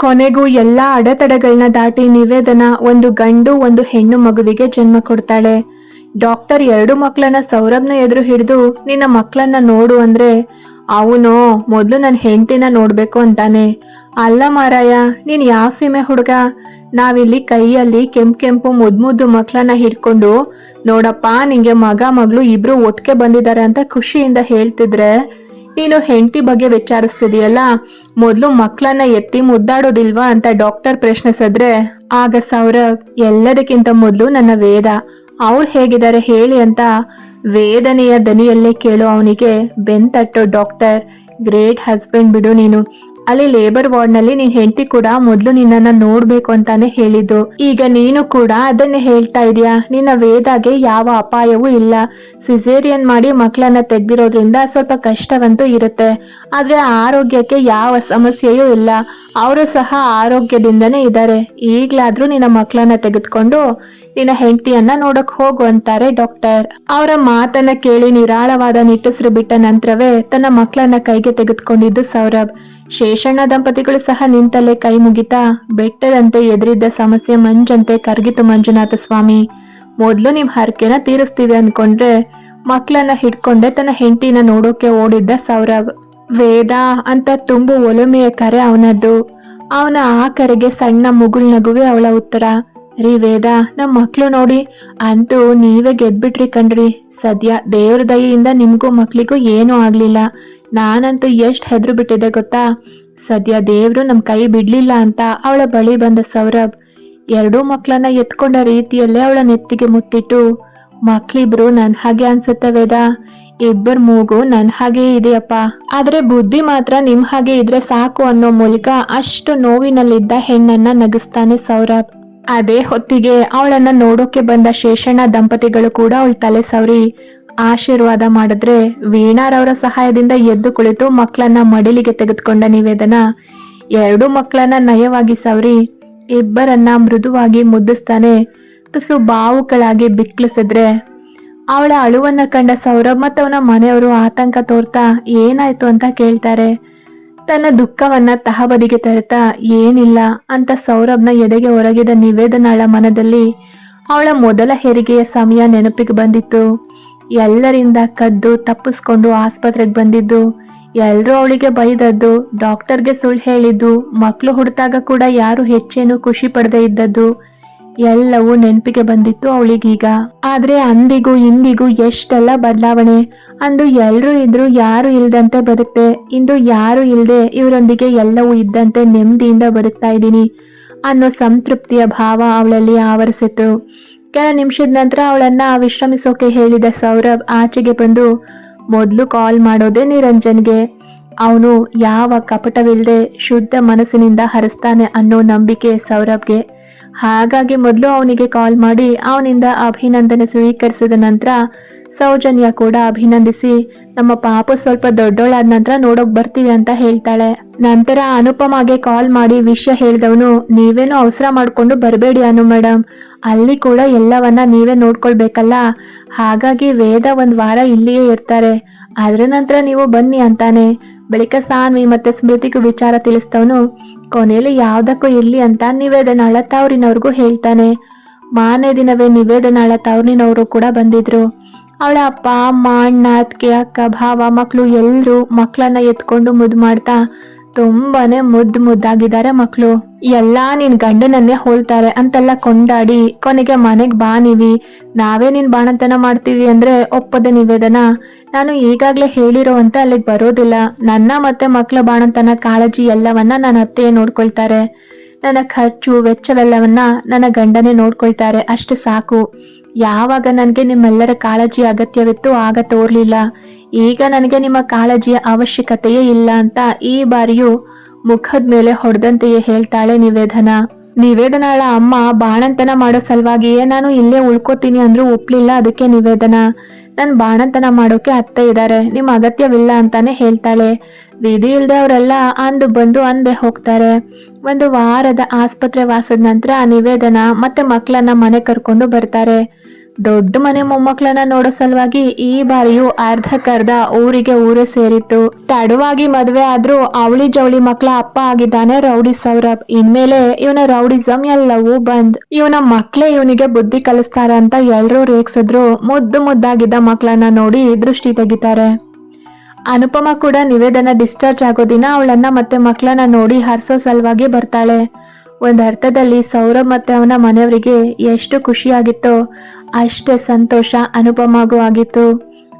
ಕೊನೆಗೂ ಎಲ್ಲಾ ಅಡೆತಡೆಗಳನ್ನ ದಾಟಿ ನಿವೇದನ ಒಂದು ಗಂಡು, ಒಂದು ಹೆಣ್ಣು ಮಗುವಿಗೆ ಜನ್ಮ ಕೊಡ್ತಾಳೆ. ಡಾಕ್ಟರ್ ಎರಡು ಮಕ್ಕಳನ್ನ ಸೌರಭ್ನ ಎದುರು ಹಿಡಿದು, ನಿನ್ನ ಮಕ್ಕಳನ್ನ ನೋಡು ಅಂದ್ರೆ, ಅವನು ಮೊದಲು ನನ್ನ ಹೆಂಡತಿನ ನೋಡ್ಬೇಕು ಅಂತಾನೆ. ಅಲ್ಲ ಮಾರಾಯ, ನೀನ್ ಯಾವ ಸೀಮೆ ಹುಡುಗ? ನಾವಿಲ್ಲಿ ಕೈಯಲ್ಲಿ ಕೆಂಪ್ ಕೆಂಪು ಮುದ್ದು ಮುದ್ದು ಮಕ್ಕಳನ್ನ ಹಿಡ್ಕೊಂಡು, ನೋಡಪ್ಪ, ನಿಂಗೆ ಮಗ, ಮಗಳು ಇಬ್ರು ಒಟ್ಟಿಗೆ ಬಂದಿದ್ದಾರೆ ಅಂತ ಖುಷಿಯಿಂದ ಹೇಳ್ತಿದ್ರೆ ನೀನು ಹೆಂಡತಿ ಬಗ್ಗೆ ವಿಚಾರಿಸ್ತಿದೀಯಲ್ಲ ಮೊದಲು ಮಕ್ಕಳನ್ನ ಎತ್ತಿ ಮುದ್ದಾಡೋದಿಲ್ವಾ ಅಂತ ಡಾಕ್ಟರ್ ಪ್ರಶ್ನಿಸಿದ್ರೆ, ಆಗ ಸೌರಭ್ ಎಲ್ಲದಕ್ಕಿಂತ ಮೊದಲು ನನ್ನ ವೇದ. ಅವ್ರು ಹೇಗಿದ್ದಾರೆ ಹೇಳಿ ಅಂತ ವೇದನೆಯ ದನಿಯಲ್ಲೇ ಕೇಳೋ ಅವನಿಗೆ. ತಟ್ಟೋ ಡಾಕ್ಟರ್, ಗ್ರೇಟ್ ಹಸ್ಬೆಂಡ್ ಬಿಡು ನೀನು. ಅಲ್ಲಿ ಲೇಬರ್ ವಾರ್ಡ್ನಲ್ಲಿ ನಿನ್ ಹೆಂಡತಿ ಕೂಡ ಮೊದ್ಲು ನಿನ್ನನ್ನ ನೋಡ್ಬೇಕು ಅಂತಾನೆ ಹೇಳಿದ್ದು. ಈಗ ನೀನು ಕೂಡ ಅದನ್ನೇ ಹೇಳ್ತಾ ಇದೀಯಾ? ನಿನ್ನ ವೇದಾಗೆ ಯಾವ ಅಪಾಯವೂ ಇಲ್ಲ. ಸಿಸೇರಿಯನ್ ಮಾಡಿ ಮಕ್ಕಳನ್ನ ತೆಗ್ದಿರೋದ್ರಿಂದ ಸ್ವಲ್ಪ ಕಷ್ಟವಂತೂ ಇರುತ್ತೆ. ಆದ್ರೆ ಆರೋಗ್ಯಕ್ಕೆ ಯಾವ ಸಮಸ್ಯೆಯೂ ಇಲ್ಲ. ಅವರು ಸಹ ಆರೋಗ್ಯದಿಂದನೇ ಇದ್ದಾರೆ. ಈಗ್ಲಾದ್ರೂ ನಿನ್ನ ಮಕ್ಕಳನ್ನ ತೆಗೆದುಕೊಂಡು ನಿನ್ನ ಹೆಂಡತಿಯನ್ನ ನೋಡಕ್ ಹೋಗು ಅಂತಾರೆ ಡಾಕ್ಟರ್. ಅವರ ಮಾತನ್ನ ಕೇಳಿ ನಿರಾಳವಾದ ನಿಟ್ಟುಸಿರು ಬಿಟ್ಟ ನಂತರವೇ ತನ್ನ ಮಕ್ಕಳನ್ನ ಕೈಗೆ ತೆಗೆದುಕೊಂಡಿದ್ದು ಸೌರಭ್. ಶೇಷಣ್ಣ ದಂಪತಿಗಳು ಸಹ ನಿಂತಲ್ಲೇ ಕೈ ಮುಗಿತಾ ಬೆಟ್ಟದಂತೆ ಎದುರಿದ್ದ ಸಮಸ್ಯೆ ಮಂಜಂತೆ ಕರಗಿತು ಮಂಜುನಾಥ ಸ್ವಾಮಿ. ಮೊದ್ಲು ನಿಮ್ ಹರಕೆನ ತೀರಿಸ್ತೀವಿ ಅನ್ಕೊಂಡ್ರೆ ಮಕ್ಕಳನ್ನ ಹಿಡ್ಕೊಂಡೆ ತನ್ನ ಹೆಂಡತಿನ ನೋಡೋಕೆ ಓಡಿದ್ದ ಸೌರಭ್. ವೇದ ಅಂತ ತುಂಬು ಒಲುಮೆಯ ಕರೆ ಅವನದ್ದು. ಅವನ ಆ ಕರೆಗೆ ಸಣ್ಣ ಮುಗುಳ್ ನಗುವೆ ಅವಳ ಉತ್ತರ. ರೀ ವೇದ, ನಮ್ ಮಕ್ಕಳು ನೋಡಿ. ಅಂತೂ ನೀವೇ ಗೆದ್ಬಿಟ್ರಿ ಕಣ್ರಿ. ಸದ್ಯ ದೇವ್ರ ದಯೆಯಿಂದ ನಿಮಗೂ ಮಕ್ಕಳಿಗೂ ಏನೂ ಆಗಲಿಲ್ಲ. ನಾನಂತೂ ಎಷ್ಟು ಹೆದ್ರು ಬಿಟ್ಟಿದೆ ಗೊತ್ತಾ? ಸದ್ಯ ದೇವರು ನಮ್ಮ ಕೈ ಬಿಡ್ಲಿಲ್ಲ ಅಂತ ಅವಳ ಬಳಿ ಬಂದ ಸೌರಭ್. ಎರಡೂ ಮಕ್ಕಳನ್ನ ಎತ್ಕೊಂಡ ರೀತಿಯಲ್ಲೇ ಅವಳ ನೆತ್ತಿಗೆ ಮುತ್ತಿಟ್ಟು, ಮಕ್ಳಿಬ್ರು ನನ್ನ ಹಾಗೆ ಅನ್ಸುತ್ತೆ ವೇದ. ಇಬ್ಬರ್ ಮೂಗು ನನ್ನ ಹಾಗೆ ಇದೆಯಪ್ಪ. ಆದ್ರೆ ಬುದ್ಧಿ ಮಾತ್ರ ನಿಮ್ಮ ಹಾಗೆ ಇದ್ರೆ ಸಾಕು ಅನ್ನೋ ಮೂಲಕ ಅಷ್ಟು ನೋವಿನಲ್ಲಿದ್ದ ಹೆಣ್ಣನ್ನ ನಗಿಸ್ತಾನೆ ಸೌರಭ್. ಅದೇ ಹೊತ್ತಿಗೆ ಅವಳನ್ನ ನೋಡೋಕೆ ಬಂದ ಶೇಷಣ್ಣ ದಂಪತಿಗಳು ಕೂಡ ಅವಳ ತಲೆ ಸವರಿ ಆಶೀರ್ವಾದ ಮಾಡಿದ್ರೆ ವೀಣಾರವರ ಸಹಾಯದಿಂದ ಎದ್ದು ಕುಳಿತು ಮಕ್ಕಳನ್ನ ಮಡಿಲಿಗೆ ತೆಗೆದುಕೊಂಡ ನಿವೇದನ. ಎರಡು ಮಕ್ಕಳನ್ನ ನಯವಾಗಿ ಸವರಿ ಇಬ್ಬರನ್ನ ಮೃದುವಾಗಿ ಮುದ್ದಿಸ್ತಾನೆ ತುಸು ಬಾವುಗಳಾಗಿ ಬಿಕ್ಲಿಸಿದ್ರೆ ಅವಳ ಅಳುವನ್ನ ಕಂಡ ಸೌರಭ್ ಮತ್ತವನ ಮನೆಯವರು ಆತಂಕ ತೋರ್ತಾ ಏನಾಯ್ತು ಅಂತ ಕೇಳ್ತಾರೆ. ತನ್ನ ದುಃಖವನ್ನ ತಹಬದಿಗೆ ತರುತ್ತಾ ಏನಿಲ್ಲ ಅಂತ ಸೌರಭ್ನ ಎದೆಗೆ ಹೊರಗಿದ ನಿವೇದನಾಳ ಮನದಲ್ಲಿ ಅವಳ ಮೊದಲ ಹೆರಿಗೆಯ ಸಮಯ ನೆನಪಿಗೆ ಬಂದಿತ್ತು. ಎಲ್ಲರಿಂದ ಕದ್ದು ತಪ್ಪಿಸ್ಕೊಂಡು ಆಸ್ಪತ್ರೆಗೆ ಬಂದಿದ್ದು ಎಲ್ಲರೂ ಅವಳಿಗೆ ಬೈದದ್ದು ಡಾಕ್ಟರ್ಗೆ ಸುಳ್ಳು ಹೇಳಿದ್ದು ಮಕ್ಕಳು ಹುಡ್ತಾಗ ಕೂಡ ಯಾರು ಹೆಚ್ಚೇನು ಖುಷಿ ಪಡದೆ ಇದ್ದದ್ದು ಎಲ್ಲವೂ ನೆನಪಿಗೆ ಬಂದಿತ್ತು ಅವಳಿಗೀಗ. ಆದ್ರೆ ಅಂದಿಗೂ ಇಂದಿಗೂ ಎಷ್ಟೆಲ್ಲ ಬದಲಾವಣೆ. ಅಂದು ಎಲ್ಲರೂ ಇದ್ರು ಯಾರು ಇಲ್ದಂತೆ ಬದುಕ್ತೆ ಇಂದು ಯಾರು ಇಲ್ದೆ ಇವರೊಂದಿಗೆ ಎಲ್ಲವೂ ಇದ್ದಂತೆ ನೆಮ್ಮದಿಯಿಂದ ಬದುಕ್ತಾ ಇದ್ದೀನಿ ಅನ್ನೋ ಸಂತೃಪ್ತಿಯ ಭಾವ ಅವಳಲ್ಲಿ ಆವರಿಸಿತು ಕೆಲ ನಿಮಿಷದ ನಂತರ ಅವಳನ್ನ ವಿಶ್ರಮಿಸೋಕೆ ಹೇಳಿದ ಸೌರಭ್ ಆಚೆಗೆ ಬಂದು, ಮೊದಲು ಕಾಲ್ ಮಾಡೋದೇ ನಿರಂಜನ್ಗೆ. ಅವನು ಯಾವ ಕಪಟವಿಲ್ಲದೆ ಶುದ್ಧ ಮನಸ್ಸಿನಿಂದ ಹರಿಸ್ತಾನೆ ಅನ್ನೋ ನಂಬಿಕೆ ಸೌರಭ್ಗೆ. ಹಾಗಾಗಿ ಮೊದಲು ಅವನಿಗೆ ಕಾಲ್ ಮಾಡಿ ಅವನಿಂದ ಅಭಿನಂದನೆ ಸ್ವೀಕರಿಸಿದ ನಂತರ ಸೌಜನ್ಯ ಕೂಡ ಅಭಿನಂದಿಸಿ, ನಮ್ಮ ಪಾಪ ಸ್ವಲ್ಪ ದೊಡ್ಡೋಳಾದ ನಂತರ ನೋಡೋಕ್ ಬರ್ತೀವಿ ಅಂತ ಹೇಳ್ತಾಳೆ. ನಂತರ ಅನುಪಮಾಗೆ ಕಾಲ್ ಮಾಡಿ ವಿಷಯ ಹೇಳಿದವನು, ನೀವೇನು ಅವಸರ ಮಾಡ್ಕೊಂಡು ಬರಬೇಡಿ ಅನು ಮೇಡಮ್ ಅಲ್ಲಿ ಕೂಡ ಎಲ್ಲವನ್ನ ನೀವೇ ನೋಡ್ಕೊಳ್ಬೇಕಲ್ಲ. ಹಾಗಾಗಿ ವೇದ ಒಂದ್ ವಾರ ಇಲ್ಲಿಯೇ ಇರ್ತಾರೆ. ಅದರ ನಂತರ ನೀವು ಬನ್ನಿ ಅಂತಾನೆ. ಬಳಿಕ ಸಾನ್ವಿ ಮತ್ತೆ ಸ್ಮೃತಿಗೂ ವಿಚಾರ ತಿಳಿಸ್ತವನು, ಕೊನೆಯಲ್ಲಿ ಯಾವುದಕ್ಕೂ ಇರ್ಲಿ ಅಂತ ನಿವೇದನಾಳ ತಾವ್ರಿನವ್ರಿಗೂ ಹೇಳ್ತಾನೆ. ಮಾರನೇ ದಿನವೇ ನಿವೇದನಾಳ ತಾವ್ರಿನವರು ಕೂಡ ಬಂದಿದ್ರು. ಅವಳ ಅಪ್ಪ, ಅಮ್ಮ, ಅಣ್ಣ, ಅತ್ತಿಗೆ ಅಕ್ಕ, ಭಾವ ಮಕ್ಕಳು ಎಲ್ಲರೂ ಮಕ್ಕಳನ್ನ ಎತ್ಕೊಂಡು ಮುದ್ದು ಮಾಡ್ತಾ ತುಂಬಾನೇ ಮುದ್ದು ಮುದ್ದಾಗಿದ್ದಾರೆ ಮಕ್ಕಳು ಎಲ್ಲಾ ನಿನ್ ಗಂಡನನ್ನೇ ಹೋಲ್ತಾರೆ ಅಂತೆಲ್ಲ ಕೊಂಡಾಡಿ, ಕೊನೆಗೆ ಮನೆಗ್ ಬಾ ನೀವಿ. ನಾವೇ ನಿನ್ ಬಾಣಂತನ ಮಾಡ್ತೀವಿ ಅಂದ್ರೆ ಒಪ್ಪದ ನಿವೇದನ? ನಾನು ಈಗಾಗ್ಲೇ ಹೇಳಿರೋ ಅಂತ ಅಲ್ಲಿಗೆ ಬರೋದಿಲ್ಲ. ನನ್ನ ಮತ್ತೆ ಮಕ್ಕಳ ಬಾಣಂತನ ಕಾಳಜಿ ಎಲ್ಲವನ್ನ ನನ್ನ ಅತ್ತೆಯೇ ನೋಡ್ಕೊಳ್ತಾರೆ. ನನ್ನ ಖರ್ಚು, ವೆಚ್ಚವೆಲ್ಲವನ್ನ ನನ್ನ ಗಂಡನೇ ನೋಡ್ಕೊಳ್ತಾರೆ. ಅಷ್ಟು ಸಾಕು. ಯಾವಾಗ ನನಗೆ ನಿಮ್ಮೆಲ್ಲರ ಕಾಳಜಿ ಅಗತ್ಯವಿತ್ತು ಆಗ ತೋರ್ಲಿಲ್ಲ. ಈಗ ನನಗೆ ನಿಮ್ಮ ಕಾಳಜಿಯ ಅವಶ್ಯಕತೆಯೇ ಇಲ್ಲ ಅಂತ ಈ ಬಾರಿಯೂ ಮುಖದ ಮೇಲೆ ಹೊಡೆದಂತೆಯೇ ಹೇಳ್ತಾಳೆ ನಿವೇದನ. ನಿವೇದನಾಳ ಅಮ್ಮ ಬಾಣಂತನ ಮಾಡೋ ಸಲುವಾಗಿಯೇ ನಾನು ಇಲ್ಲೇ ಉಳ್ಕೋತೀನಿ ಅಂದ್ರೂ ಒಪ್ಲಿಲ್ಲ, ಅದಕ್ಕೆ ನಿವೇದನ? ನನ್ ಬಾಣಂತನ ಮಾಡೋಕೆ ಅತ್ತೆ ಇದ್ದಾರೆ ನಿಮ್ ಅಗತ್ಯವಿಲ್ಲ ಅಂತಾನೆ ಹೇಳ್ತಾಳೆ. ವಿಧಿ ಇಲ್ದೆ ಅವರೆಲ್ಲ ಅಂದು ಬಂದು ಅಂದೇ ಹೋಗ್ತಾರೆ. ಒಂದು ವಾರದ ಆಸ್ಪತ್ರೆ ವಾಸದ ನಂತರ ನಿವೇದನ ಮತ್ತೆ ಮಕ್ಕಳನ್ನ ಮನೆ ಕರ್ಕೊಂಡು ಬರ್ತಾರೆ. ದೊಡ್ಡ ಮನೆ ಮೊಮ್ಮಕ್ಕಳನ್ನ ನೋಡೋ ಸಲುವಾಗಿ ಈ ಬಾರಿಯೂ ಅರ್ಧಕ್ಕರ್ಧ ಊರಿಗೆ ಊರೇ ಸೇರಿತ್ತು. ತಡವಾಗಿ ಮದುವೆ ಆದ್ರೂ ಅವಳಿ ಜವಳಿ ಮಕ್ಕಳ ಅಪ್ಪ ಆಗಿದ್ದಾನೆ ರೌಡಿ ಸೌರಭ್. ಇನ್ಮೇಲೆ ಇವನ ರೌಡಿಸಂ ಎಲ್ಲವೂ ಬಂದ್. ಇವನ ಮಕ್ಳೇ ಇವನಿಗೆ ಬುದ್ಧಿ ಕಲಿಸ್ತಾರ ಅಂತ ಎಲ್ರೂ ರೇಗ್ಸಿದ್ರು. ಮುದ್ದು ಮುದ್ದಾಗಿದ್ದ ಮಕ್ಕಳನ್ನ ನೋಡಿ ದೃಷ್ಟಿ ತೆಗಿತಾರೆ. ಅನುಪಮ ಕೂಡ ನಿವೇದನ ಡಿಸ್ಚಾರ್ಜ್ ಆಗೋ ದಿನ ಅವಳನ್ನ ಮತ್ತೆ ಮಕ್ಕಳನ್ನ ನೋಡಿ ಹರ್ಸೋ ಸಲುವಾಗಿ ಬರ್ತಾಳೆ. ಒಂದ್ ಅರ್ಥದಲ್ಲಿ ಸೌರಭ್ ಮತ್ತು ಅವನ ಮನೆಯವರಿಗೆ ಎಷ್ಟು ಖುಷಿಯಾಗಿತ್ತೋ ಅಷ್ಟೇ ಸಂತೋಷ ಅನುಪಮಾಗೂ ಆಗಿತ್ತು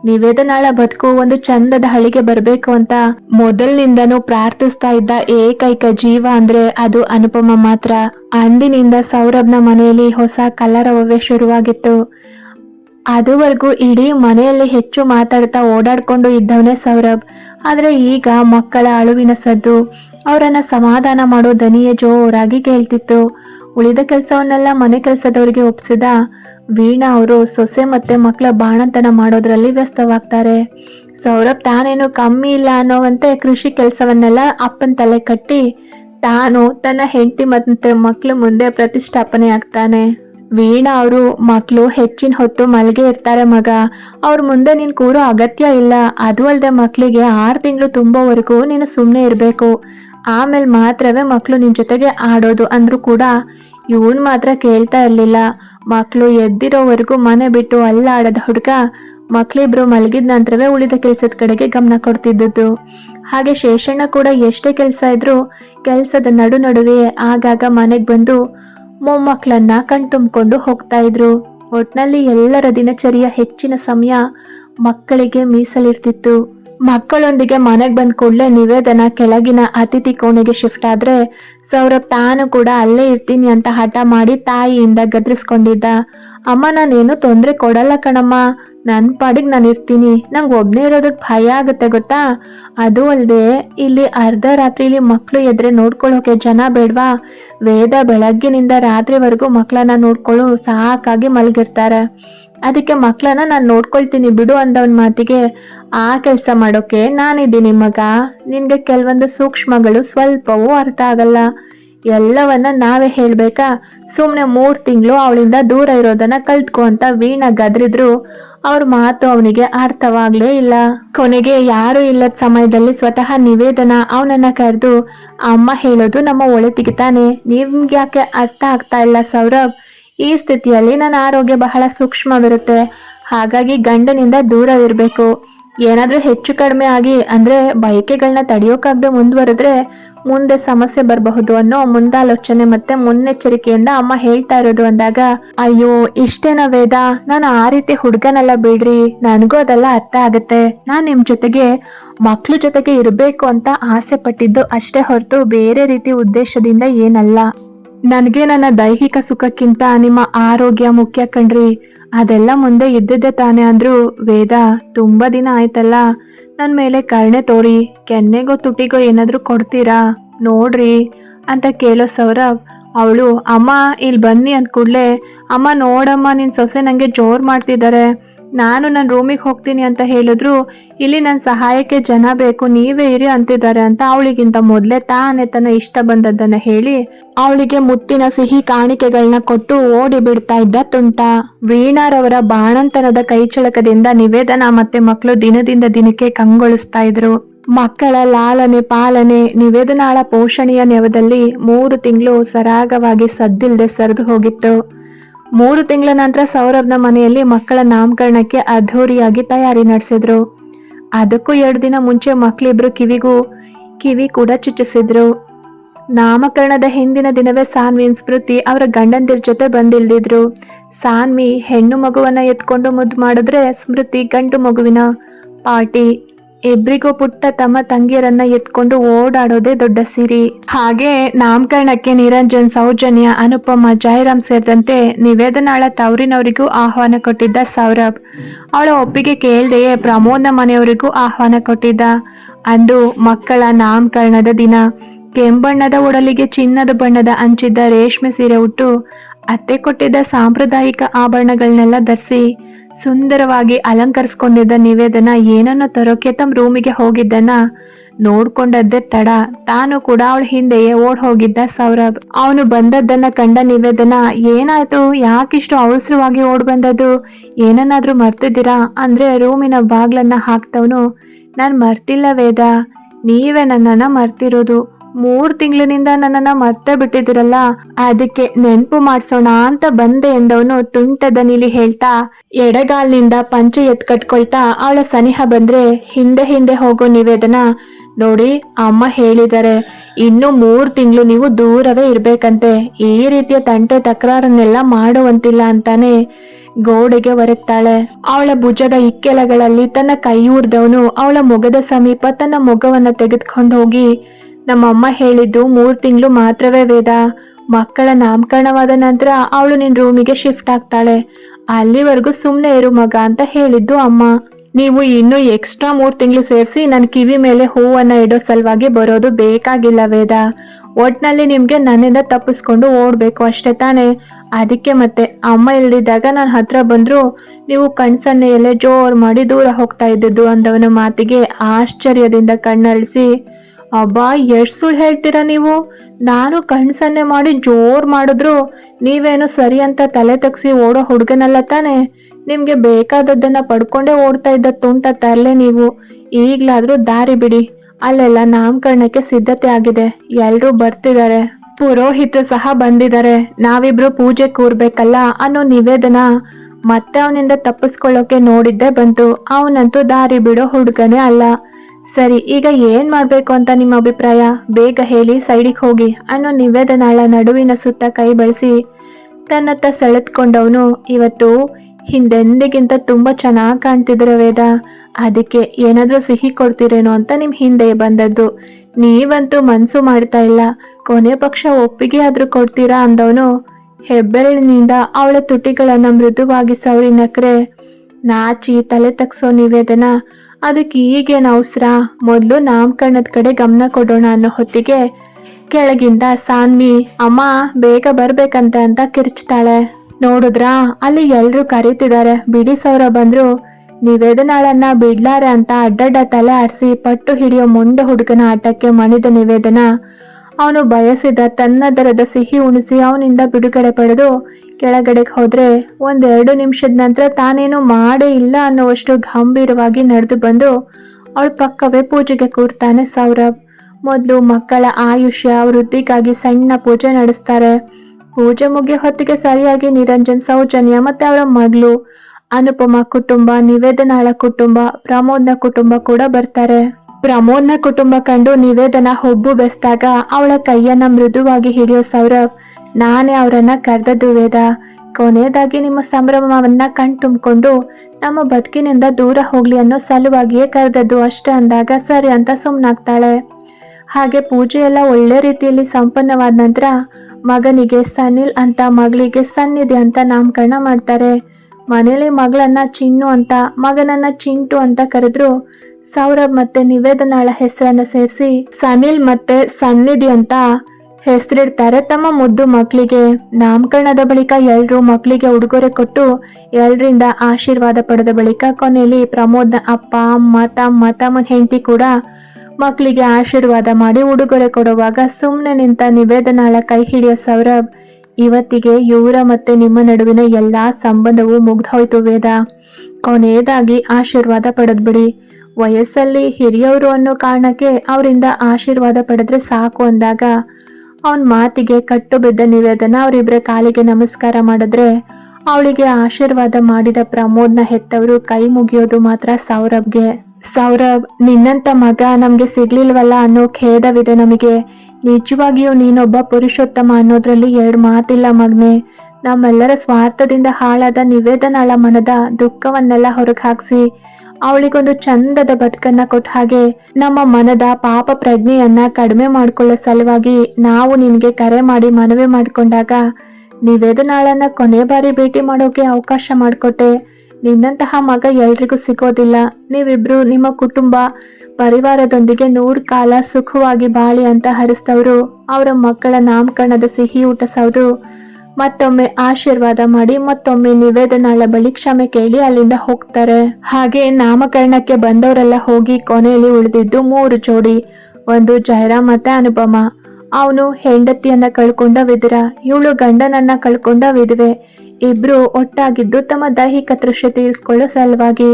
ನಿವೇದನಾಳ ಬದುಕು ಒಂದು ಚಂದದ ಹಳಿಗೆ ಬರಬೇಕು ಅಂತ ಮೊದಲಿನಿಂದನೂ ಪ್ರಾರ್ಥಿಸ್ತಾ ಇದ್ದ ಏಕೈಕ ಜೀವ ಅಂದ್ರೆ ಅದು ಅನುಪಮ ಮಾತ್ರ. ಅಂದಿನಿಂದ ಸೌರಭ್ನ ಮನೆಯಲ್ಲಿ ಹೊಸ ಕಲರವವೇ ಶುರುವಾಗಿತ್ತು. ಅದುವರೆಗೂ ಇಡೀ ಮನೆಯಲ್ಲಿ ಹೆಚ್ಚು ಮಾತಾಡ್ತಾ ಓಡಾಡ್ಕೊಂಡು ಇದ್ದವನೇ ಸೌರಭ್. ಆದರೆ ಈಗ ಮಕ್ಕಳ ಅಳುವಿನ ಸದ್ದು ಅವರನ್ನ ಸಮಾಧಾನ ಮಾಡೋ ದನಿಯೇ ಜೋರಾಗಿ ಕೇಳ್ತಿತ್ತು. ಉಳಿದ ಕೆಲಸವನ್ನೆಲ್ಲ ಮನೆ ಕೆಲಸದವರಿಗೆ ಒಪ್ಪಿಸಿದ ವೀಣಾ ಅವರು ಸೊಸೆ ಮತ್ತೆ ಮಕ್ಕಳ ಬಾಣಂತನ ಮಾಡೋದ್ರಲ್ಲಿ ವ್ಯಸ್ತವಾಗ್ತಾರೆ. ಸೌರಭ್ ತಾನೇನು ಕಮ್ಮಿ ಇಲ್ಲ ಅನ್ನೋವಂತೆ ಕೃಷಿ ಕೆಲಸವನ್ನೆಲ್ಲ ಅಪ್ಪನ ತಲೆ ಕಟ್ಟಿ ತಾನು ತನ್ನ ಹೆಂಡತಿ ಮತ್ತೆ ಮಕ್ಕಳು ಮುಂದೆ ಪ್ರತಿಷ್ಠಾಪನೆ ಆಗ್ತಾನೆ. ವೀಣಾ ಅವರು ಮಕ್ಕಳು ಹೆಚ್ಚಿನ ಹೊತ್ತು ಮಲಗೆ ಇರ್ತಾರೆ ಮಗ. ಅವ್ರ ಮುಂದೆ ನೀನು ಕೂರೋ ಅಗತ್ಯ ಇಲ್ಲ. ಅದು ಅಲ್ಲದೆ ಮಕ್ಕಳಿಗೆ ಆರು ತಿಂಗಳು ತುಂಬೋವರೆಗೂ ನೀನು ಸುಮ್ಮನೆ ಇರಬೇಕು. ಆಮೇಲೆ ಮಾತ್ರವೇ ಮಕ್ಕಳು ನಿನ್ನ ಜೊತೆಗೆ ಆಡೋದು ಅಂದರೂ ಕೂಡ ಇವನ್ ಮಾತ್ರ ಕೇಳ್ತಾ ಇರಲಿಲ್ಲ. ಮಕ್ಕಳು ಎದ್ದಿರೋವರೆಗೂ ಮನೆ ಬಿಟ್ಟು ಅಲ್ಲಾಡದ ಹುಡುಗ ಮಕ್ಳಿಬ್ರು ಮಲಗಿದ ನಂತರವೇ ಉಳಿದ ಕೆಲಸದ ಕಡೆಗೆ ಗಮನ ಕೊಡ್ತಿದ್ದದ್ದು. ಹಾಗೆ ಶೇಷಣ್ಣ ಕೂಡ ಎಷ್ಟೇ ಕೆಲಸ ಇದ್ರೂ ಕೆಲಸದ ನಡು ನಡುವೆ ಆಗಾಗ ಮನೆಗೆ ಬಂದು ಮೊಮ್ಮಕ್ಕಳನ್ನ ಕಣ್ತುಂಬಿಕೊಂಡು ಹೋಗ್ತಾ ಇದ್ರು. ಒಟ್ನಲ್ಲಿ ಎಲ್ಲರ ದಿನಚರಿಯ ಹೆಚ್ಚಿನ ಸಮಯ ಮಕ್ಕಳಿಗೆ ಮೀಸಲಿರ್ತಿತ್ತು. ಮಕ್ಕಳೊಂದಿಗೆ ಮನೆಗೆ ಬಂದ ಕೂಡಲೇ ನಿವೇದನ ಕೆಳಗಿನ ಅತಿಥಿ ಕೋಣೆಗೆ ಶಿಫ್ಟ್ ಆದ್ರೆ, ಸೌರಭ್, ತಾನು ಕೂಡ ಅಲ್ಲೇ ಇರ್ತೀನಿ ಅಂತ ಹಠ ಮಾಡಿ ತಾಯಿಯಿಂದ ಗದ್ರಿಸ್ಕೊಂಡಿದ್ದ ಅಮ್ಮ ನಾನೇನು ತೊಂದರೆ ಕೊಡಲ್ಲ ಕಣಮ್ಮ. ನನ್ನ ಪಾಡಿಗೆ ನಾನು ಇರ್ತೀನಿ. ನಂಗೆ ಒಬ್ಬನೇ ಇರೋದಕ್ಕೆ ಭಯ ಆಗುತ್ತೆ ಗೊತ್ತಾ? ಅದು ಅಲ್ಲದೆ ಇಲ್ಲಿ ಅರ್ಧ ರಾತ್ರಿಲಿ ಮಕ್ಕಳು ಎದ್ರೆ ನೋಡ್ಕೊಳ್ಳೋಕೆ ಜನ ಬೇಡ್ವಾ? ವೇದ ಬೆಳಗ್ಗಿನಿಂದ ರಾತ್ರಿವರೆಗೂ ಮಕ್ಕಳನ್ನ ನೋಡ್ಕೊಳ್ಳೋ ಸಾಕಾಗಿ ಮಲಗಿರ್ತಾರೆ. ಅದಕ್ಕೆ ಮಕ್ಕಳನ್ನ ನಾನು ನೋಡ್ಕೊಳ್ತೀನಿ. ಬಿಡು ಅಂದವನ ಮಾತಿಗೆ ಆ ಕೆಲಸ ಮಾಡೋಕೆ ನಾನಿದ್ದೀನಿ ಮಗ ನಿನ್ಗೆ ಕೆಲವೊಂದು ಸೂಕ್ಷ್ಮಗಳು ಸ್ವಲ್ಪವೂ ಅರ್ಥ ಆಗಲ್ಲ. ಎಲ್ಲವನ್ನ ನಾವೇ ಹೇಳಬೇಕಾ? ಸುಮ್ಮನೆ ಮೂರು ತಿಂಗಳು ಅವಳಿಂದ ದೂರ ಇರೋದನ್ನ ಕಲ್ತ್ಕೊ ಅಂತ ವೀಣ ಗದ್ರಿದ್ರು. ಅವ್ರ ಮಾತು ಅವನಿಗೆ ಅರ್ಥವಾಗ್ಲೇ ಇಲ್ಲ. ಕೊನೆಗೆ ಯಾರು ಇಲ್ಲದ ಸಮಯದಲ್ಲಿ ಸ್ವತಃ ನಿವೇದನ ಅವನನ್ನ ಕರೆದು, ಅಮ್ಮ ಹೇಳೋದು ನಮ್ಮ ಒಳತಿಗೆ ತಾನೆ. ನಿಮ್ಗೆ ಯಾಕೆ ಅರ್ಥ ಆಗ್ತಾ ಇಲ್ಲ ಸೌರಭ್? ಈ ಸ್ಥಿತಿಯಲ್ಲಿ ನನ್ನ ಆರೋಗ್ಯ ಬಹಳ ಸೂಕ್ಷ್ಮವಿರುತ್ತೆ. ಹಾಗಾಗಿ ಗಂಡನಿಂದ ದೂರವಿರಬೇಕು. ಏನಾದರೂ ಹೆಚ್ಚು ಕಡಿಮೆ ಆಗಿ ಅಂದರೆ ಬಯಕೆಗಳನ್ನ ತಡೆಯೋಕ್ಕಾಗದೆ ಮುಂದುವರೆದ್ರೆ ಮುಂದೆ ಸಮಸ್ಯೆ ಬರಬಹುದು ಅನ್ನೋ ಮುಂದಾಲೋಚನೆ ಮತ್ತೆ ಮುನ್ನೆಚ್ಚರಿಕೆಯಿಂದ ಅಮ್ಮ ಹೇಳ್ತಾ ಇರೋದು ಅಂದಾಗ, ಅಯ್ಯೋ, ಇಷ್ಟೇನ ವೇದ? ನಾನು ಆ ರೀತಿ ಹುಡ್ಗನಲ್ಲ ಬಿಡ್ರಿ. ನನಗೂ ಅದೆಲ್ಲ ಅರ್ಥ ಆಗುತ್ತೆ. ನಾನು ನಿಮ್ಮ ಜೊತೆಗೆ ಮಕ್ಕಳ ಜೊತೆಗೆ ಇರಬೇಕು ಅಂತ ಆಸೆ ಪಟ್ಟಿದ್ದು ಅಷ್ಟೇ ಹೊರತು ಬೇರೆ ರೀತಿ ಉದ್ದೇಶದಿಂದ ಏನಲ್ಲ. ನನಗೆ ನನ್ನ ದೈಹಿಕ ಸುಖಕ್ಕಿಂತ ನಿಮ್ಮ ಆರೋಗ್ಯ ಮುಖ್ಯ ಕಣ್ರಿ. ಅದೆಲ್ಲ ಮುಂದೆ ಇದ್ದಿದ್ದೆ ತಾನೆ ಅಂದ್ರು ವೇದ. ತುಂಬಾ ದಿನ ಆಯ್ತಲ್ಲ. ನನ್ನ ಮೇಲೆ ಕರುಣೆ ತೋರಿ. ಕೆನ್ನೆಗೋ ತುಟಿಗೋ ಏನಾದರೂ ಕೊಡ್ತೀರಾ? ನೋಡ್ರಿ ಅಂತ ಕೇಳೋ ಸೌರಭ್ ಅವಳು, ಅಮ್ಮ ಇಲ್ಲಿ ಬನ್ನಿ ಅಂದ ಕೂಡಲೇ ಅಮ್ಮ, ನೋಡಮ್ಮ ನಿನ್ನ ಸೊಸೆ ನನಗೆ ಜೋರು ಮಾಡ್ತಿದ್ದಾರೆ ನಾನು ನನ್ನ ರೂಮಿಗೆ ಹೋಗ್ತೀನಿ ಅಂತ ಹೇಳಿದ್ರು, ಇಲ್ಲಿ ನನ್ನ ಸಹಾಯಕ್ಕೆ ಜನ ಬೇಕು, ನೀವೇ ಇರಿ ಅಂತಿದ್ದಾರೆ ಅಂತ ಅವಳಿಗಿಂತ ಮೊದಲೇ ತಾನೇ ತನ್ನ ಇಷ್ಟ ಬಂದದ್ದನ್ನ ಹೇಳಿ, ಅವಳಿಗೆ ಮುತ್ತಿನ ಸಿಹಿ ಕಾಣಿಕೆಗಳನ್ನ ಕೊಟ್ಟು ಓಡಿ ಬಿಡ್ತಾ ಇದ್ದ ತುಂಟ. ವೀಣಾರವರ ಬಾಣಂತನದ ಕೈಚಳಕದಿಂದ ನಿವೇದನ ಮತ್ತೆ ಮಕ್ಕಳು ದಿನದಿಂದ ದಿನಕ್ಕೆ ಕಂಗೊಳಿಸ್ತಾ ಇದ್ರು. ಮಕ್ಕಳ ಲಾಲನೆ ಪಾಲನೆ, ನಿವೇದನಾಳ ಪೋಷಣೆಯ ನೆವದಲ್ಲಿ ಮೂರು ತಿಂಗಳು ಸರಾಗವಾಗಿ ಸದ್ದಿಲ್ದೆ ಸರಿದು ಹೋಗಿತ್ತು. ಮೂರು ತಿಂಗಳ ನಂತರ ಸೌರಭ್ನ ಮನೆಯಲ್ಲಿ ಮಕ್ಕಳ ನಾಮಕರಣಕ್ಕೆ ಅದ್ಧೂರಿಯಾಗಿ ತಯಾರಿ ನಡೆಸಿದ್ರು. ಅದಕ್ಕೂ ಎರಡು ದಿನ ಮುಂಚೆ ಮಕ್ಕಳಿಬ್ರು ಕಿವಿಗೂ, ಕಿವಿ ಕೂಡ ಚುಚ್ಚಿಸಿದ್ರು. ನಾಮಕರಣದ ಹಿಂದಿನ ದಿನವೇ ಸಾನ್ವಿನ್ ಸ್ಮೃತಿ ಅವರ ಗಂಡಂದಿರ ಜೊತೆ ಬಂದಿಳ್ದಿದ್ರು ಸಾನ್ವಿ ಹೆಣ್ಣು ಮಗುವನ್ನ ಎತ್ಕೊಂಡು ಮುದ್ದು ಮಾಡಿದ್ರೆ ಸ್ಮೃತಿ ಗಂಡು ಮಗುವಿನ ಪಾರ್ಟಿ ಇಬ್ರಿಗೂ ಪುಟ್ಟ ತಮ್ಮ ತಂಗಿಯರನ್ನ ಎತ್ಕೊಂಡು ಓಡಾಡೋದೇ ದೊಡ್ಡ ಸಿರಿ. ಹಾಗೆ ನಾಮಕರಣಕ್ಕೆ ನಿರಂಜನ್, ಸೌಜನ್ಯ, ಅನುಪಮ, ಜಯರಾಮ್ ಸೇರಿದಂತೆ ನಿವೇದನಾಳ ತವರಿನವರಿಗೂ ಆಹ್ವಾನ ಕೊಟ್ಟಿದ್ದ ಸೌರಭ್. ಅವಳ ಒಪ್ಪಿಗೆ ಕೇಳದೆಯೇ ಪ್ರಮೋದ ಮನೆಯವರಿಗೂ ಆಹ್ವಾನ ಕೊಟ್ಟಿದ್ದ. ಅಂದು ಮಕ್ಕಳ ನಾಮಕರಣದ ದಿನ. ಕೆಂಬಣ್ಣದ ಒಡಲಿಗೆ ಚಿನ್ನದ ಬಣ್ಣದ ಹಂಚಿದ್ದ ರೇಷ್ಮೆ ಸೀರೆ ಉಟ್ಟು ಅತ್ತೆ ಕೊಟ್ಟಿದ್ದ ಸಾಂಪ್ರದಾಯಿಕ ಆಭರಣಗಳನ್ನೆಲ್ಲ ಧರಿಸಿ ಸುಂದರವಾಗಿ ಅಲಂಕರಿಸ್ಕೊಂಡಿದ್ದ ನಿವೇದನ ಏನನ್ನ ತರೋಕೆ ತಮ್ಮ ರೂಮಿಗೆ ಹೋಗಿದ್ದನ ನೋಡ್ಕೊಂಡದ್ದೇ ತಡ. ತಾನು ಕೂಡ ಅವಳ ಹಿಂದೆಯೇ ಓಡ್ ಹೋಗಿದ್ದ ಸೌರಭ್. ಅವನು ಬಂದದ್ದನ್ನ ಕಂಡ ನಿವೇದನ, ಏನಾಯ್ತು? ಯಾಕಿಷ್ಟು ಅವಸರವಾಗಿ ಓಡ್ ಬಂದದ್ದು ಏನನ್ನಾದ್ರೂ ಮರ್ತಿದ್ದೀರಾ? ಅಂದ್ರೆ ರೂಮಿನ ಬಾಗ್ಲನ್ನ ಹಾಕ್ತವನು ನಾನ್ ಮರ್ತಿಲ್ಲ ವೇದ. ನೀವೇ ನನ್ನನ್ನ ಮರ್ತಿರೋದು. ಮೂರ್ ತಿಂಗಳಿನಿಂದ ನನ್ನನ್ನ ಮತ್ತೆ ಬಿಟ್ಟಿದಿರಲ್ಲ ಅದಕ್ಕೆ ನೆನ್ಪು ಮಾಡ್ಸೋಣ ಅಂತ ಬಂದೆ ಎಂದವನು ತುಂಟ ದನಿಲಿ ಹೇಳ್ತಾ, ಎಡಗಾಲ್ನಿಂದ ಪಂಚೆ ಎತ್ ಕಟ್ಕೊಳ್ತಾ ಅವಳ ಸನಿಹ ಬಂದ್ರೆ ಹಿಂದೆ ಹಿಂದೆ ಹೋಗೋ ನಿವೇದನ. ನೋಡಿ, ಅಮ್ಮ ಹೇಳಿದ್ದಾರೆ, ಇನ್ನು ಮೂರ್ ತಿಂಗಳು ನೀವು ದೂರವೇ ಇರ್ಬೇಕಂತೆ, ಈ ರೀತಿಯ ತಂಟೆ ತಕರಾರನ್ನೆಲ್ಲ ಮಾಡುವಂತಿಲ್ಲ ಅಂತಾನೆ ಗೋಡೆಗೆ ಒರಗ್ತಾಳೆ ಅವಳ ಭುಜದ ಇಕ್ಕೆಲಗಳಲ್ಲಿ ತನ್ನ ಕೈ ಅವಳ ಮೊಗದ ಸಮೀಪ ತನ್ನ ಮೊಗವನ್ನ ತೆಗೆದುಕೊಂಡು ಹೋಗಿ ನಮ್ಮಮ್ಮ ಹೇಳಿದ್ದು ಮೂರು ತಿಂಗಳು ಮಾತ್ರವೇ ವೇದ. ಮಕ್ಕಳ ನಾಮಕರಣವಾದ ನಂತರ ಅವಳು ನಿನ್ ರೂಮಿಗೆ ಶಿಫ್ಟ್ ಆಗ್ತಾಳೆ. ಅಲ್ಲಿವರೆಗೂ ಸುಮ್ಮನೆ ಇರು ಮಗ ಅಂತ ಹೇಳಿದ್ದು ಅಮ್ಮ. ನೀವು ಇನ್ನು ಎಕ್ಸ್ಟ್ರಾ ಮೂರು ತಿಂಗಳು ಸೇರಿಸಿ ನನ್ನ ಕಿವಿ ಮೇಲೆ ಹೂವನ್ನ ಇಡೋ ಸಲುವಾಗಿ ಬರೋದು ಬೇಕಾಗಿಲ್ಲ ವೇದ. ಒಟ್ನಲ್ಲಿ ನಿಮಗೆ ನನ್ನಿಂದ ತಪ್ಪಿಸ್ಕೊಂಡು ಓಡಬೇಕು ಅಷ್ಟೇ ತಾನೇ. ಅದಕ್ಕೆ ಮತ್ತೆ ಅಮ್ಮ ಇಲ್ದಿದ್ದಾಗ ನಾನು ಹತ್ರ ಬಂದ್ರು ನೀವು ಕಣ್ಸನ್ನೆಯಲ್ಲೇ ಜೋರು ಮಾಡಿ ದೂರ ಹೋಗ್ತಾ ಇದ್ದದ್ದು ಅಂದವನ ಮಾತಿಗೆ ಆಶ್ಚರ್ಯದಿಂದ ಕಣ್ಣಳಿಸಿ ಅಬ್ಬಾ, ಎಷ್ಟು ಸುಳ್ಳು ಹೇಳ್ತೀರಾ ನೀವು? ನಾನು ಕಣ್ಸನ್ನೆ ಮಾಡಿ ಜೋರು ಮಾಡಿದ್ರು. ನೀವೇನು ಸರಿ ಅಂತ ತಲೆ ತಗ್ಸಿ ಓಡೋ ಹುಡುಗನಲ್ಲ ತಾನೆ? ನಿಮ್ಗೆ ಬೇಕಾದದ್ದನ್ನ ಪಡ್ಕೊಂಡೇ ಓಡ್ತಾ ಇದ್ದ ತುಂಟ ತರಲೆ ನೀವು. ಈಗ್ಲಾದ್ರೂ ದಾರಿ ಬಿಡಿ. ಅಲ್ಲೆಲ್ಲ ನಾಮಕರಣಕ್ಕೆ ಸಿದ್ಧತೆ ಆಗಿದೆ. ಎಲ್ಲರೂ ಬರ್ತಿದ್ದಾರೆ ಪುರೋಹಿತರು ಸಹ ಬಂದಿದ್ದಾರೆ ನಾವಿಬ್ರು ಪೂಜೆ ಕೂರ್ಬೇಕಲ್ಲ ಅನ್ನೋ ನಿವೇದನ ಮತ್ತೆ ಅವನಿಂದ ತಪ್ಪಿಸ್ಕೊಳ್ಳೋಕೆ ನೋಡಿದ್ದೆ ಬಂತು. ಅವನಂತೂ ದಾರಿ ಬಿಡೋ ಹುಡುಗನೇ ಅಲ್ಲ. ಸರಿ, ಈಗ ಏನ್ ಮಾಡ್ಬೇಕು ಅಂತ ನಿಮ್ಮ ಅಭಿಪ್ರಾಯ? ಬೇಗ ಹೇಳಿ ಸೈಡಿಗೆ ಹೋಗಿ. ಅನ್ನೋ ನಿವೇದನಾಳ ನಡುವಿನ ಸುತ್ತ ಕೈ ಬಳಸಿ, ತನ್ನತ್ತ ಸೆಳೆದ್ಕೊಂಡವನು. ಇವತ್ತು ಹಿಂದೆಂದಿಗಿಂತ ತುಂಬಾ ಚೆನ್ನಾಗಿ ಕಾಣ್ತಿದ್ರ ವೇದ. ಅದಕ್ಕೆ ಏನಾದರೂ ಸಿಹಿ ಕೊಡ್ತಿರೇನೋ ಅಂತ ನಿಮ್ ಹಿಂದೆ ಬಂದದ್ದು. ನೀವಂತೂ ಮನಸ್ಸು ಮಾಡ್ತಾ ಇಲ್ಲ. ಕೊನೆ ಪಕ್ಷ ಒಪ್ಪಿಗೆ ಆದ್ರೂ ಕೊಡ್ತೀರಾ ಅಂದವನು. ಹೆಬ್ಬೆರಳಿನಿಂದ ಅವಳ ತುಟಿಗಳನ್ನ ಮೃದುವಾಗಿ ಸವರಿ ನಕ್ರೆ, ನಾಚಿ ತಲೆ ತಗ್ಸೋ ನಿವೇದನ. ಅದಕ್ಕೆ ಈಗೇನು ಅವಸರ ಮೊದಲು ನಾಮಕರಣದ ಕಡೆ ಗಮನ ಕೊಡೋಣ ಅನ್ನೋ ಹೊತ್ತಿಗೆ ಕೆಳಗಿಂದ ಸಾನ್ವಿ, ಅಮ್ಮ, ಬೇಗ ಬರ್ಬೇಕಂತೆ ಅಂತ ಕಿರ್ಚ್ತಾಳೆ. ನೋಡಿದ್ರಾ, ಅಲ್ಲಿ ಎಲ್ಲರೂ ಕರೀತಿದ್ದಾರೆ ಬಿಡಿ ಸೌರ ಬಂದ್ರು, ನಿವೇದನಾಳನ್ನ ಬಿಡ್ಲಾರೆ ಅಂತ ಅಡ್ಡಡ್ಡ ತಲೆ ಆಡಿಸಿ ಪಟ್ಟು ಹಿಡಿಯೋ ಮುಂಡ ಹುಡುಗನ ಆಟಕ್ಕೆ ಮಣಿದ ನಿವೇದನ. ಅವನು ಬಯಸಿದ ತನ್ನ ದರದ ಸಿಹಿ ಉಣಿಸಿ ಅವನಿಂದ ಬಿಡುಗಡೆ ಪಡೆದು ಕೆಳಗಡೆಗೆ ಹೋದ್ರೆ ಒಂದೆರಡು ನಿಮಿಷದ ನಂತರ ತಾನೇನು ಮಾಡೇ ಇಲ್ಲ ಅನ್ನುವಷ್ಟು ಗಂಭೀರವಾಗಿ ನಡೆದು ಬಂದು ಅವಳ ಪಕ್ಕವೇ ಪೂಜೆಗೆ ಕೂರ್ತಾನೆ ಸೌರಭ್. ಮೊದಲು ಮಕ್ಕಳ ಆಯುಷ್ಯ, ವೃದ್ಧಿಗಾಗಿ ಸಣ್ಣ ಪೂಜೆ ನಡೆಸ್ತಾರೆ. ಪೂಜೆ ಮುಗಿಯ ಹೊತ್ತಿಗೆ ಸರಿಯಾಗಿ ನಿರಂಜನ್, ಸೌಜನ್ಯ ಮತ್ತೆ ಅವರ ಮಗಳು ಅನುಪಮ ಕುಟುಂಬ ನಿವೇದನಾಳ ಕುಟುಂಬ, ಪ್ರಮೋದ್ನ ಕುಟುಂಬ ಕೂಡ ಬರ್ತಾರೆ. ಪ್ರಮೋದ್ನ ಕುಟುಂಬ ಕಂಡು ನಿವೇದನ ಹೊಬ್ಬು ಬೆಸ್ದಾಗ ಅವಳ ಕೈಯನ್ನ ಮೃದುವಾಗಿ ಹಿಡಿಯೋ ಸೌರಭ್, ನಾನೇ ಅವರನ್ನ ಕರೆದದ್ದು ವೇದ. ಕೊನೆಯದಾಗಿ ನಿಮ್ಮ ಸಂಭ್ರಮವನ್ನ ಕಣ್ ತುಂಬಿಕೊಂಡು ನಮ್ಮ ಬದುಕಿನಿಂದ ದೂರ ಹೋಗ್ಲಿ ಅನ್ನೋ ಸಲುವಾಗಿಯೇ ಕರೆದದ್ದು ಅಷ್ಟೇ ಅಂದಾಗ ಸರಿ ಅಂತ ಸುಮ್ಮನಾಗ್ತಾಳೆ ಹಾಗೆ ಪೂಜೆ ಎಲ್ಲ ಒಳ್ಳೆ ರೀತಿಯಲ್ಲಿ ಸಂಪನ್ನವಾದ ನಂತರ ಮಗನಿಗೆ ಸನಿಲ್ ಅಂತ ಮಗಳಿಗೆ ಸನ್ನಿಧಿ ಅಂತ ನಾಮಕರಣ ಮಾಡ್ತಾರೆ. ಮನೇಲಿ ಮಗಳನ್ನ ಚಿನ್ನು ಅಂತ, ಮಗನನ್ನ ಚಿಂಟು ಅಂತ ಕರೆದ್ರು ಸೌರಭ್ ಮತ್ತೆ ನಿವೇದನಾಳ ಹೆಸರನ್ನ ಸೇರಿಸಿ ಸನಿಲ್ ಮತ್ತೆ ಸನ್ನಿಧಿ ಅಂತ ಹೆಸರಿಡ್ತಾರೆ ತಮ್ಮ ಮುದ್ದು ಮಕ್ಕಳಿಗೆ ನಾಮಕರಣದ ಬಳಿಕ ಎಲ್ರೂ ಮಕ್ಕಳಿಗೆ ಉಡುಗೊರೆ ಕೊಟ್ಟು ಎಲ್ರಿಂದ ಆಶೀರ್ವಾದ ಪಡೆದ ಬಳಿಕ ಕೊನೆಯಲ್ಲಿ ಪ್ರಮೋದ್ನ ಅಪ್ಪ ಅಮ್ಮ ತಮ್ಮ ತಮ್ಮನ ಹೆಂಡತಿ ಕೂಡ ಮಕ್ಕಳಿಗೆ ಆಶೀರ್ವಾದ ಮಾಡಿ ಉಡುಗೊರೆ ಕೊಡುವಾಗ ಸುಮ್ಮನೆ ನಿಂತ ನಿವೇದನಾಳ ಕೈ ಹಿಡಿಯೋ ಸೌರಭ್ ಇವತ್ತಿಗೆ ಇವರ ಮತ್ತೆ ನಿಮ್ಮ ನಡುವಿನ ಎಲ್ಲಾ ಸಂಬಂಧವೂ ಮುಗ್ದೋಯ್ತು ವೇದ. ಕೊನೆಯದಾಗಿ ಆಶೀರ್ವಾದ ಪಡೆದ್ಬಿಡಿ. ವಯಸ್ಸಲ್ಲಿ ಹಿರಿಯವರು ಅನ್ನೋ ಕಾರಣಕ್ಕೆ ಅವರಿಂದ ಆಶೀರ್ವಾದ ಪಡೆದ್ರೆ ಸಾಕು ಅಂದಾಗ, ಅವನ ಮಾತಿಗೆ ಕಟ್ಟು ಬಿದ್ದ ನಿವೇದನ ಅವರಿಬ್ಬರ ಕಾಲಿಗೆ ನಮಸ್ಕಾರ ಮಾಡಿದ್ರೆ, ಅವಳಿಗೆ ಆಶೀರ್ವಾದ ಮಾಡಿದ ಪ್ರಮೋದ್ನ ಹೆತ್ತವರು ಕೈ ಮುಗಿಯೋದು ಮಾತ್ರ ಸೌರಭ್ಗೆ. ಸೌರಭ್, ನಿನ್ನಂತ ಮಗ ನಮಗೆ ಸಿಗ್ಲಿಲ್ವಲ್ಲ ಅನ್ನೋ ಖೇದವಿದೆ ನಮಗೆ. ನಿಜವಾಗಿಯೂ ನೀನೊಬ್ಬ ಪುರುಷೋತ್ತಮ ಅನ್ನೋದ್ರಲ್ಲಿ ಎರಡು ಮಾತಿಲ್ಲ ಮಗ್ನೆ. ನಮ್ಮೆಲ್ಲರ ಸ್ವಾರ್ಥದಿಂದ ಹಾಳಾದ ನಿವೇದನಾಳ ಮನದ ದುಃಖವನ್ನೆಲ್ಲ ಹೊರಗೆ ಹಾಕ್ಸಿ ಅವಳಿಗೊಂದು ಚಂದದ ಬದುಕನ್ನ ಕೊಟ್ಟ ಹಾಗೆ ನಮ್ಮ ಮನದ ಪಾಪ ಪ್ರಜ್ಞೆಯನ್ನ ಕಡಿಮೆ ಮಾಡಿಕೊಳ್ಳೋ ಸಲುವಾಗಿ ನಾವು ನಿನಗೆ ಕರೆ ಮಾಡಿ ಮನವಿ ಮಾಡಿಕೊಂಡಾಗ, ನಿವೇದನಾಳನ್ನ ಕೊನೆ ಬಾರಿ ಭೇಟಿ ಮಾಡೋಕೆ ಅವಕಾಶ ಮಾಡಿಕೊಟ್ಟೆ. ನಿನ್ನಂತಹ ಮಗ ಎಲ್ರಿಗೂ ಸಿಗೋದಿಲ್ಲ. ನೀವಿಬ್ರು ನಿಮ್ಮ ಕುಟುಂಬ ಪರಿವಾರದೊಂದಿಗೆ ನೂರು ಕಾಲ ಸುಖವಾಗಿ ಬಾಳಿ ಅಂತ ಹರಿಸ್ತವರು. ಅವರ ಮಕ್ಕಳ ನಾಮಕರಣದ ಸಿಹಿ ಊಟ ಸೌದು. ಮತ್ತೊಮ್ಮೆ ಆಶೀರ್ವಾದ ಮಾಡಿ, ಮತ್ತೊಮ್ಮೆ ನಿವೇದನಾಳ ಬಳಿ ಕ್ಷಮೆ ಕೇಳಿ ಅಲ್ಲಿಂದ ಹೋಗ್ತಾರೆ. ಹಾಗೆ ನಾಮಕರಣಕ್ಕೆ ಬಂದವರೆಲ್ಲ ಹೋಗಿ ಕೊನೆಯಲ್ಲಿ ಉಳಿದಿದ್ದು ಮೂರು ಜೋಡಿ, ಒಂದು ಜಯರಾಮ್ ಮತ್ತೆ ಅನುಪಮ. ಅವನು ಹೆಂಡತಿಯನ್ನ ಕಳ್ಕೊಂಡ ವಿದುರ, ಇವಳು ಗಂಡನನ್ನ ಕಳ್ಕೊಂಡ ವಿಧವೆ ಇಬ್ರು ಒಟ್ಟಾಗಿದ್ದು ತಮ್ಮ ದೈಹಿಕ ತೃಷ್ಯ ತೀರಿಸಿಕೊಳ್ಳೋ ಸಲುವಾಗಿ.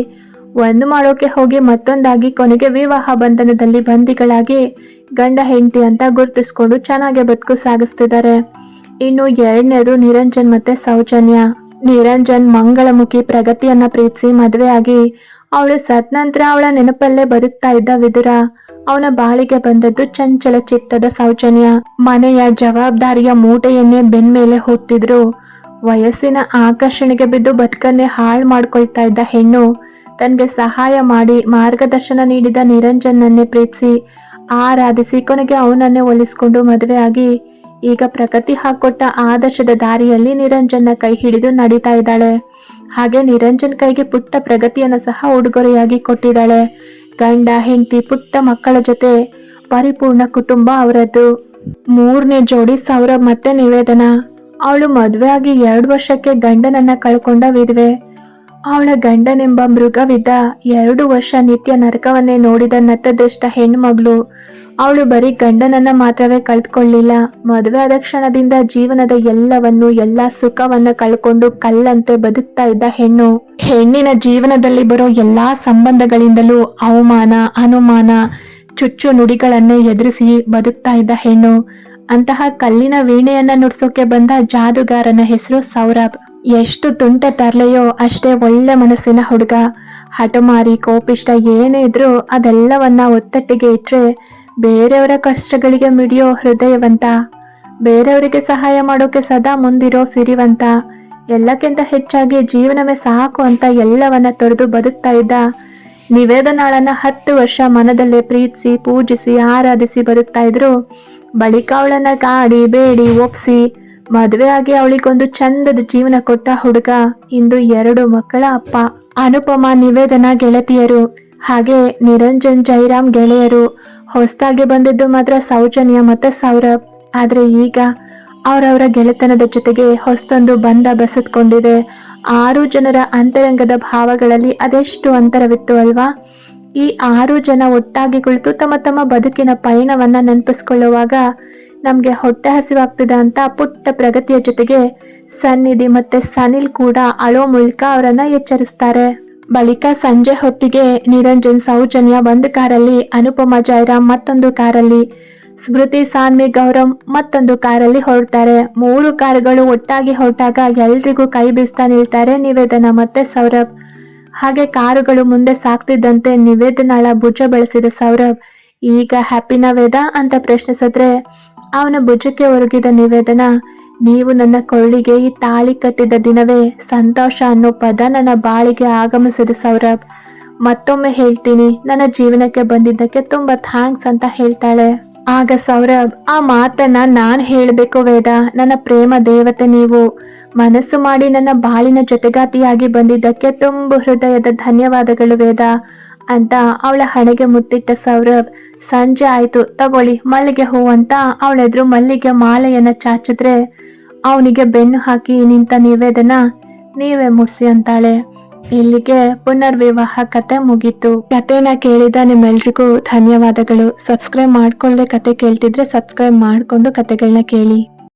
ಒಂದು ಮಾಡೋಕೆ ಹೋಗಿ ಮತ್ತೊಂದಾಗಿ ಕೊನೆಗೆ ವಿವಾಹ ಬಂಧನದಲ್ಲಿ ಬಂದಿಗಳಾಗಿ ಗಂಡ ಹೆಂಡತಿ ಅಂತ ಗುರುತಿಸ್ಕೊಂಡು ಚೆನ್ನಾಗಿ ಬದುಕು ಸಾಗಿಸ್ತಿದ್ದಾರೆ. ಇನ್ನು ಎರಡನೇದು ನಿರಂಜನ್ ಮತ್ತೆ ಸೌಜನ್ಯ. ನಿರಂಜನ್ ಮಂಗಳಮುಖಿ ಪ್ರಗತಿಯನ್ನ ಪ್ರೀತಿಸಿ ಮದುವೆ ಆಗಿ ಅವಳು ಸತ್ ನಂತರ ಅವಳ ನೆನಪಲ್ಲೇ ಬದುಕ್ತಾ ಇದ್ದ ವಿದುರ. ಅವನ ಬಾಳಿಗೆ ಬಂದದ್ದು ಚಂಚಲ ಚಿತ್ತದ ಸೌಜನ್ಯ. ಮನೆಯ ಜವಾಬ್ದಾರಿಯ ಮೂಟೆಯನ್ನೇ ಬೆನ್ಮೇಲೆ ಹೊತ್ತಿದ್ರು. ವಯಸ್ಸಿನ ಆಕರ್ಷಣೆಗೆ ಬಿದ್ದು ಬದುಕನ್ನೇ ಹಾಳು ಮಾಡ್ಕೊಳ್ತಾ ಇದ್ದ ಹೆಣ್ಣು ತನಗೆ ಸಹಾಯ ಮಾಡಿ ಮಾರ್ಗದರ್ಶನ ನೀಡಿದ ನಿರಂಜನ್ನನ್ನೇ ಪ್ರೀತಿಸಿ, ಆರಾಧಿಸಿ ಕೊನೆಗೆ ಅವನನ್ನೇ ಒಲಿಸ್ಕೊಂಡು ಮದುವೆ ಆಗಿ ಈಗ ಪ್ರಗತಿ ಹಾಕೊಟ್ಟ ಆದರ್ಶದ ದಾರಿಯಲ್ಲಿ ನಿರಂಜನ್ನ ಕೈ ಹಿಡಿದು ನಡೀತಾ ಇದ್ದಾಳೆ. ಹಾಗೆ ನಿರಂಜನ್ ಕೈಗೆ ಪುಟ್ಟ ಪ್ರಗತಿಯನ್ನ ಸಹ ಉಡುಗೊರೆಯಾಗಿ ಕೊಟ್ಟಿದ್ದಾಳೆ. ಗಂಡ, ಹೆಂಡತಿ, ಪುಟ್ಟ ಮಕ್ಕಳ ಜೊತೆ ಪರಿಪೂರ್ಣ ಕುಟುಂಬ ಅವರದ್ದು. ಮೂರನೇ ಜೋಡಿ ಸೌರಭ್ ಮತ್ತೆ ನಿವೇದನ. ಅವಳು ಮದುವೆ ಆಗಿ ಎರಡು ವರ್ಷಕ್ಕೆ ಗಂಡನನ್ನ ಕಳ್ಕೊಂಡ ವಿಧವೆ. ಅವಳ ಗಂಡನೆಂಬ ಮೃಗವಿದ್ದ ಎರಡು ವರ್ಷ ನಿತ್ಯ ನರಕವನ್ನೇ ನೋಡಿದ ನತ್ತದೃಷ್ಟ ಹೆಣ್ಮಗಳು. ಅವಳು ಬರೀ ಗಂಡನನ್ನ ಮಾತ್ರವೇ ಕಳ್ಕೊಳ್ಳಿಲ್ಲ. ಮದುವೆ ಆದ ಕ್ಷಣದಿಂದ ಜೀವನದ ಎಲ್ಲವನ್ನು, ಎಲ್ಲ ಸುಖವನ್ನ ಕಳ್ಕೊಂಡು ಕಲ್ಲಂತೆ ಬದುಕ್ತಾ ಇದ್ದ ಹೆಣ್ಣು. ಹೆಣ್ಣಿನ ಜೀವನದಲ್ಲಿ ಬರೋ ಎಲ್ಲಾ ಸಂಬಂಧಗಳಿಂದಲೂ ಅವಮಾನ, ಅನುಮಾನ, ಚುಚ್ಚು ನುಡಿಗಳನ್ನೇ ಎದುರಿಸಿ ಬದುಕ್ತಾ ಇದ್ದ ಹೆಣ್ಣು. ಅಂತಹ ಕಲ್ಲಿನ ವೀಣೆಯನ್ನ ನುಡ್ಸೋಕೆ ಬಂದ ಜಾದುಗಾರನ ಹೆಸರು ಸೌರಭ್. ಎಷ್ಟು ತುಂಟ ತರ್ಲೆಯೋ ಅಷ್ಟೇ ಒಳ್ಳೆ ಮನಸ್ಸಿನ ಹುಡುಗ. ಹಠಮಾರಿ ಕೋಪಿಷ್ಟ ಏನೇ ಇದ್ರೂ ಅದೆಲ್ಲವನ್ನ ಒತ್ತಟ್ಟಿಗೆ ಇಟ್ರೆ ಬೇರೆಯವರ ಕಷ್ಟಗಳಿಗೆ ಮಿಡಿಯೋ ಹೃದಯವಂತ, ಬೇರೆಯವರಿಗೆ ಸಹಾಯ ಮಾಡೋಕೆ ಸದಾ ಮುಂದಿರೋ ಸಿರಿವಂತ, ಎಲ್ಲಕ್ಕಿಂತ ಹೆಚ್ಚಾಗಿ ಜೀವನವೇ ಸಾಕು ಅಂತ ಎಲ್ಲವನ್ನ ತೊರೆದು ಬದುಕ್ತಾ ಇದ್ದ, ನಿವೇದನಾಳನ್ನ ಹತ್ತು ವರ್ಷ ಮನದಲ್ಲೇ ಪ್ರೀತಿಸಿ, ಪೂಜಿಸಿ, ಆರಾಧಿಸಿ ಬದುಕ್ತಾ ಇದ್ರು, ಬಳಿಕ ಅವಳನ್ನ ಕಾಡಿ, ಬೇಡಿ, ಒಪ್ಸಿ, ಮದುವೆ ಆಗಿ ಅವಳಿಗೊಂದು ಚಂದದ ಜೀವನ ಕೊಟ್ಟ ಹುಡುಗ, ಇಂದು ಎರಡು ಮಕ್ಕಳ ಅಪ್ಪ. ಅನುಪಮ ನಿವೇದನ ಗೆಳತಿಯರು. ಹಾಗೆ ನಿರಂಜನ್ ಜೈರಾಮ್ ಗೆಳೆಯರು ಹೊಸದಾಗಿ ಬಂದಿದ್ದು ಮಾತ್ರ ಸೌಜನ್ಯ ಮತ್ತು ಸೌರಭ್. ಆದರೆ ಈಗ ಅವರವರ ಗೆಳೆತನದ ಜೊತೆಗೆ ಹೊಸದೊಂದು ಬಂಧ ಬಸತ್ಕೊಂಡಿದೆ. ಆರು ಜನರ ಅಂತರಂಗದ ಭಾವಗಳಲ್ಲಿ ಅದೆಷ್ಟು ಅಂತರವಿತ್ತು ಅಲ್ವಾ? ಈ ಆರು ಜನ ಒಟ್ಟಾಗಿ ಕುಳಿತು ತಮ್ಮ ತಮ್ಮ ಬದುಕಿನ ಪಯಣವನ್ನು ನೆನಪಿಸ್ಕೊಳ್ಳುವಾಗ ನಮಗೆ ಹೊಟ್ಟೆ ಹಸಿವಾಗ್ತಿದೆ ಅಂತ ಪುಟ್ಟ ಪ್ರಗತಿಯ ಜೊತೆಗೆ ಸನ್ನಿಧಿ ಮತ್ತು ಸನಿಲ್ ಕೂಡ ಅಳೋ ಮೂಲಕ ಅವರನ್ನು ಎಚ್ಚರಿಸ್ತಾರೆ. ಬಳಿಕ ಸಂಜೆ ಹೊತ್ತಿಗೆ ನಿರಂಜನ್ ಸೌಜನ್ಯ ಒಂದು ಕಾರಲ್ಲಿ, ಅನುಪಮ ಜಯರಾಮ್ ಮತ್ತೊಂದು ಕಾರಲ್ಲಿ, ಸ್ಮೃತಿ ಸಾನ್ವಿ ಗೌರವ್ ಮತ್ತೊಂದು ಕಾರಲ್ಲಿ ಹೊರಡ್ತಾರೆ. ಮೂರು ಕಾರುಗಳು ಒಟ್ಟಾಗಿ ಹೊರಟಾಗ ಎಲ್ರಿಗೂ ಕೈ ಬೀಸ್ತಾ ನಿಲ್ತಾರೆ ನಿವೇದನ ಮತ್ತೆ ಸೌರಭ್. ಹಾಗೆ ಕಾರುಗಳು ಮುಂದೆ ಸಾಕ್ತಿದ್ದಂತೆ ನಿವೇದನಾಳ ಭುಜ ಬೆಳೆಸಿದ ಸೌರಭ್, ಈಗ ಹ್ಯಾಪಿನ ವೇದ? ಅಂತ ಪ್ರಶ್ನಿಸಿದ್ರೆ, ಅವನ ಭುಜಕ್ಕೆ ಒರಗಿದ ನಿವೇದನ ನೀವು ನನ್ನ ಕೊಳ್ಳಿಗೆ ಈ ತಾಳಿ ಕಟ್ಟಿದ ದಿನವೇ ಸಂತೋಷ ಅನ್ನೋ ಪದ ನನ್ನ ಬಾಳಿಗೆ ಆಗಮಿಸಿದ ಸೌರಭ್. ಮತ್ತೊಮ್ಮೆ ಹೇಳ್ತೀನಿ, ನನ್ನ ಜೀವನಕ್ಕೆ ಬಂದಿದ್ದಕ್ಕೆ ತುಂಬಾ ಥ್ಯಾಂಕ್ಸ್ ಅಂತ ಹೇಳ್ತಾಳೆ. ಆಗ ಸೌರಭ್, ಆ ಮಾತನ್ನ ನಾನು ಹೇಳಬೇಕು ವೇದ, ನನ್ನ ಪ್ರೇಮ ದೇವತೆ ನೀವು. ಮನಸ್ಸು ಮಾಡಿ ನನ್ನ ಬಾಳಿನ ಜೊತೆಗಾತಿಯಾಗಿ ಬಂದಿದ್ದಕ್ಕೆ ತುಂಬ ಹೃದಯದ ಧನ್ಯವಾದಗಳು ವೇದ. ಅಂತ ಅವಳ ಹಣೆಗೆ ಮುತ್ತಿಟ್ಟ ಸೌರಭ್, ಸಂಜೆ ಆಯ್ತು, ತಗೊಳ್ಳಿ, ಮಲ್ಲಿಗೆ ಹೂ ಅಂತ ಅವಳೆದ್ರು ಮಲ್ಲಿಗೆ ಮಾಲೆಯನ್ನ ಚಾಚಿದ್ರೆ, ಅವನಿಗೆ ಬೆನ್ನು ಹಾಕಿ ನಿಂತ ನಿವೇದನ, ನೀವೇ ಮುಡ್ಸಿ ಅಂತಾಳೆ. ಇಲ್ಲಿಗೆ ಪುನರ್ವಿವಾಹ ಕತೆ ಮುಗೀತು. ಕತೆನ ಕೇಳಿದ ನಿಮ್ಮೆಲ್ರಿಗೂ ಧನ್ಯವಾದಗಳು. ಸಬ್ಸ್ಕ್ರೈಬ್ ಮಾಡ್ಕೊಳ್ಳದೆ ಕತೆ ಕೇಳ್ತಿದ್ರೆ ಸಬ್ಸ್ಕ್ರೈಬ್ ಮಾಡ್ಕೊಂಡು ಕತೆಗಳನ್ನ ಕೇಳಿ.